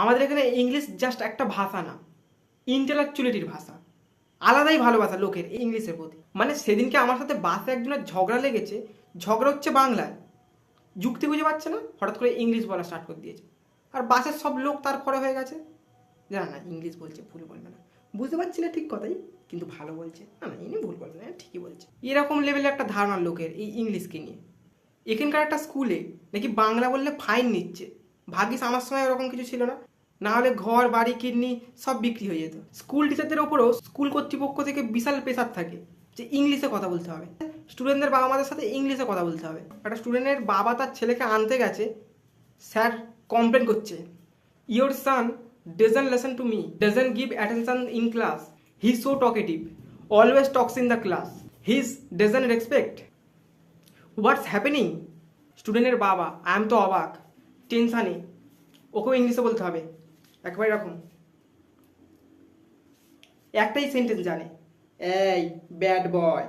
আমাদের এখানে English just একটা ভাষা না ইন্টেলেকচুয়ালিটির ভাষা। আলাদাই ভালোবাসা লোকের ইংলিশের প্রতি। মানে সেদিনকে আমার সাথে বাসে একজনের ঝগড়া লেগেছে, ঝগড়া হচ্ছে বাংলায়। যুক্তি বুঝে পাচ্ছে না, হঠাৎ করে ইংলিশ বলা স্টার্ট করে দিয়েছে। আর বাসের সব লোক তার পরে হয়ে গেছে। না না, ইংলিশ বলছে, ভুল বলবে না। বুঝতে পারছি না ঠিক কথাই, কিন্তু ভালো বলছে। না না, ইনি ভুল বলবে না ঠিকই বলছে। এরকম লেভেলে একটা ধারণা লোকের এই ইংলিশকে নিয়ে। এখানকার একটা স্কুলে নাকি বাংলা বললে ফাইন নিচ্ছে। ভাগ্যিস আমার সময় ওরকম কিছু ছিল না। না হলে ঘর, বাড়ি, কিডনি সব বিক্রি হয়ে যেত। স্কুল টিচারদের ওপরেও স্কুল কর্তৃপক্ষ থেকে বিশাল প্রেশার থাকে যে ইংলিশে কথা বলতে হবে। স্টুডেন্টদের বাবা মাদের সাথে ইংলিশে কথা বলতে হবে। একটা স্টুডেন্টের বাবা তার ছেলেকে আনতে গেছে। স্যার কমপ্লেন করছে। Your son doesn't listen to me doesn't give attention in class he so talkative always talks in the class his doesn't respect what's happening স্টুডেন্টের বাবা আই এম তো অবাক। টেনশানে ওকেও ইংলিশে বলতে হবে। একবার রকম একটাই সেন্টেন্স জানে। এই ব্যাড বয়